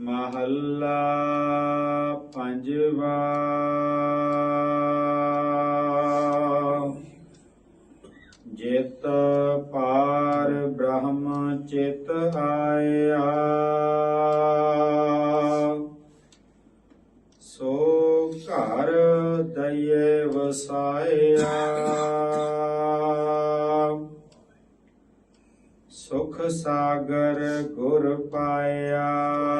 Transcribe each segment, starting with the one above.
ਮਹੱਲਾ ਪੰਜਵਾ। ਜਿਤ ਪਾਰ ਬ੍ਰਹਮ ਚਿਤ ਆਇਆ। ਸੋ ਘਰ ਦਇਏ ਵਸਾਇਆ। ਸੁਖ ਸਾਗਰ ਗੁਰ ਪਾਇਆ।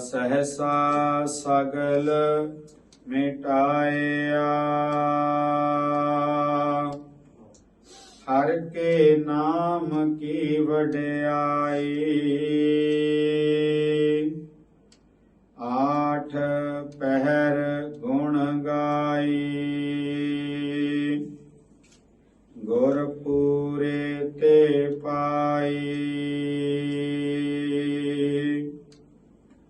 ਸਹਸਾ ਸਗਲ ਮਿਟਾਇਆ ਹਰ ਕੇ ਨਾਮ ਕੀ ਵਡਿਆਈ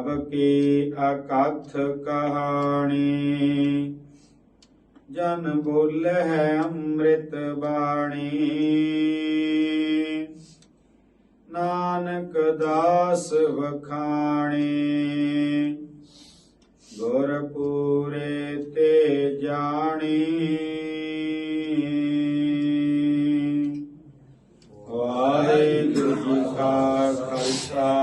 ਪ੍ਰਭ ਕੀ ਅਕਥ ਕਹਾਣੀ। ਜਨ ਬੋਲ ਹੈ ਅੰਮ੍ਰਿਤ ਬਾਣੀ। ਨਾਨਕ ਦਾਸ ਵਖਾਣੀ। ਗੁਰ ਪੂਰੇ ਤੇ ਜਾਣੀ। ਵਾਹਿਗੁਰੂ ਜੀ ਕਾ ਖਾਲਸਾ।